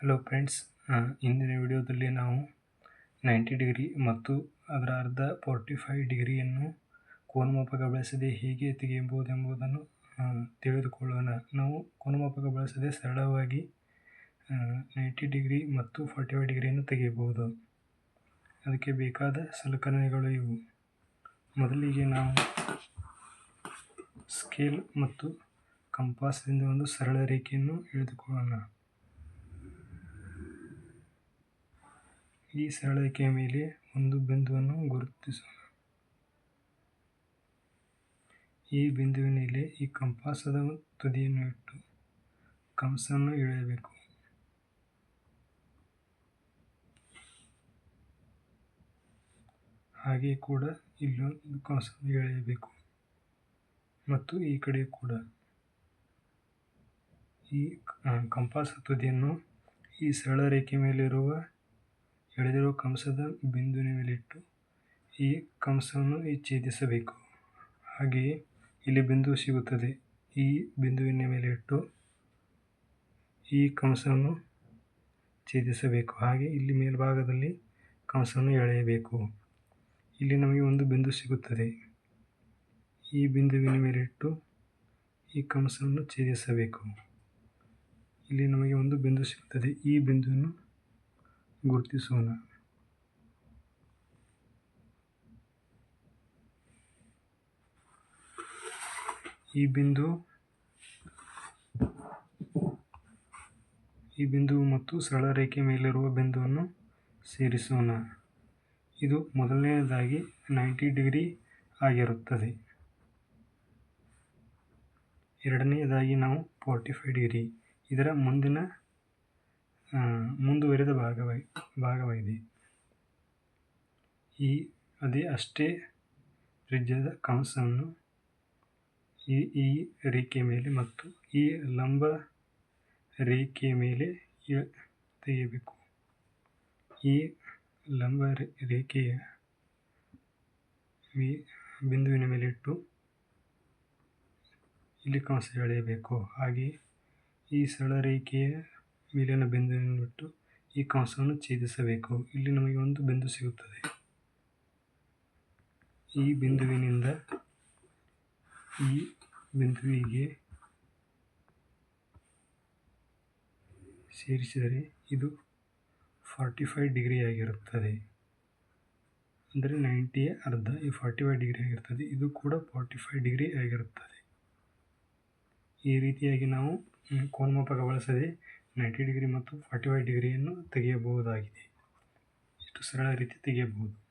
Hello friends ಇಂದಿನ ವಿಡಿಯೋದಲ್ಲಿ ನಾವು ನೈಂಟಿ ಡಿಗ್ರಿ ಮತ್ತು ಅದರ ಅರ್ಧ ಫೋರ್ಟಿ ಫೈವ್ ಡಿಗ್ರಿಯನ್ನು ಕೋನಮಾಪಕ ಬಳಸದೆ ಹೇಗೆ ತೆಗೆಯಬಹುದು ಎಂಬುದನ್ನು ತಿಳಿದುಕೊಳ್ಳೋಣ. ನಾವು ಕೋನಮಾಪಕ ಬಳಸದೆ ಸರಳವಾಗಿ ನೈಂಟಿ ಡಿಗ್ರಿ ಮತ್ತು ಫಾರ್ಟಿ ಫೈವ್ ಡಿಗ್ರಿಯನ್ನು ತೆಗೆಯಬಹುದು. ಅದಕ್ಕೆ ಬೇಕಾದ ಸಲಕರಣೆಗಳು ಇವು. ಮೊದಲಿಗೆ ನಾವು ಸ್ಕೇಲ್ ಮತ್ತು ಕಂಪಾಸ್ದಿಂದ ಒಂದು ಸರಳ ರೇಖೆಯನ್ನು ಎಳೆದುಕೊಳ್ಳೋಣ. ಈ ಸರಳ ರೇಖೆಯ ಮೇಲೆ ಒಂದು ಬಿಂದುವನ್ನು ಗುರುತಿಸೋಣ. ಈ ಬಿಂದುವಿನಲ್ಲಿ ಈ ಕಂಪಾಸದ ತುದಿಯನ್ನು ಇಟ್ಟು ಕಂಸನ್ನು ಎಳೆಯಬೇಕು. ಹಾಗೆ ಕೂಡ ಇಲ್ಲೊಂದು ಕಂಸನ್ನು ಎಳೆಯಬೇಕು. ಮತ್ತು ಈ ಕಡೆ ಕೂಡ ಈ ಕಂಪಾಸ ತುದಿಯನ್ನು ಈ ಸರಳ ರೇಖೆ ಮೇಲಿರುವ ಎಳೆದಿರುವ ಕಂಸದ ಬಿಂದುವಿನ ಇಟ್ಟು ಈ ಕಂಸವನ್ನು ಛೇದಿಸಬೇಕು. ಹಾಗೆಯೇ ಇಲ್ಲಿ ಬಿಂದು ಸಿಗುತ್ತದೆ. ಈ ಬಿಂದುವಿನ ಮೇಲೆ ಇಟ್ಟು ಈ ಕಂಸವನ್ನು ಛೇದಿಸಬೇಕು. ಹಾಗೆ ಇಲ್ಲಿ ಮೇಲ್ಭಾಗದಲ್ಲಿ ಕಂಸವನ್ನು ಎಳೆಯಬೇಕು. ಇಲ್ಲಿ ನಮಗೆ ಒಂದು ಬಿಂದು ಸಿಗುತ್ತದೆ. ಈ ಬಿಂದುವಿನ ಮೇಲೆ ಇಟ್ಟು ಈ ಕಂಸವನ್ನು ಛೇದಿಸಬೇಕು. ಇಲ್ಲಿ ನಮಗೆ ಒಂದು ಬಿಂದು ಸಿಗುತ್ತದೆ. ಈ ಬಿಂದುವನ್ನು ಗುರುತಿಸೋಣ. ಈ ಬಿಂದು ಈ ಬಿಂದು ಮತ್ತು ಸರಳ ರೇಖೆ ಮೇಲಿರುವ ಬಿಂದುವನ್ನು ಸೇರಿಸೋಣ. ಇದು ಮೊದಲನೆಯದಾಗಿ ನೈಂಟಿ ಡಿಗ್ರಿ ಆಗಿರುತ್ತದೆ. ಎರಡನೆಯದಾಗಿ ನಾವು ಫೋರ್ಟಿ ಫೈವ್ ಡಿಗ್ರಿ. ಇದರ ಮುಂದಿನ ಮುಂದುವರಿದ ಭಾಗವಾಗಿ ಭಾಗವಾಗಿದೆ. ಈ ಅದೇ ಅಷ್ಟೇ ತ್ರಿಜ್ಯದ ಕಂಸವನ್ನು ಈ ಈ ರೇಖೆಯ ಮೇಲೆ ಮತ್ತು ಈ ಲಂಬ ರೇಖೆಯ ಮೇಲೆ ತೆಗೆಯಬೇಕು. ಈ ಲಂಬ ರೇಖೆಯ ಬಿಂದುವಿನ ಮೇಲೆ ಇಟ್ಟು ಇಲ್ಲಿ ಕಂಸ ಎಳೆಯಬೇಕು. ಹಾಗೆ ಈ ಸರಳ ರೇಖೆಯ ಮೇಲಿನ ಬಿಂದುವನ್ನು ಬಿಟ್ಟು ಈ ಕಂಸವನ್ನು ಛೇದಿಸಬೇಕು. ಇಲ್ಲಿ ನಮಗೆ ಒಂದು ಬಿಂದು ಸಿಗುತ್ತದೆ. ಈ ಬಿಂದುವಿನಿಂದ ಈ ಬಿಂದುವಿಗೆ ಸೇರಿಸಿದರೆ ಇದು ಫಾರ್ಟಿ ಫೈವ್ ಡಿಗ್ರಿ ಆಗಿರುತ್ತದೆ. ಅಂದರೆ ನೈಂಟಿಯ ಅರ್ಧ ಈ ಫಾರ್ಟಿ ಫೈವ್ ಡಿಗ್ರಿ ಆಗಿರ್ತದೆ ಇದು ಕೂಡ ಫಾರ್ಟಿ ಫೈವ್ ಡಿಗ್ರಿ ಆಗಿರುತ್ತದೆ. ಈ ರೀತಿಯಾಗಿ ನಾವು ಕೋನ್ಮಾಪಕ ಬಳಸದೆ ನೈಂಟಿ ಡಿಗ್ರಿ ಮತ್ತು ಫಾರ್ಟಿ ಫೈವ್ ಡಿಗ್ರಿಯನ್ನು ತೆಗೆಯಬಹುದಾಗಿದೆ. ಇಷ್ಟು ಸರಳ ರೀತಿ ತೆಗೆಯಬಹುದು?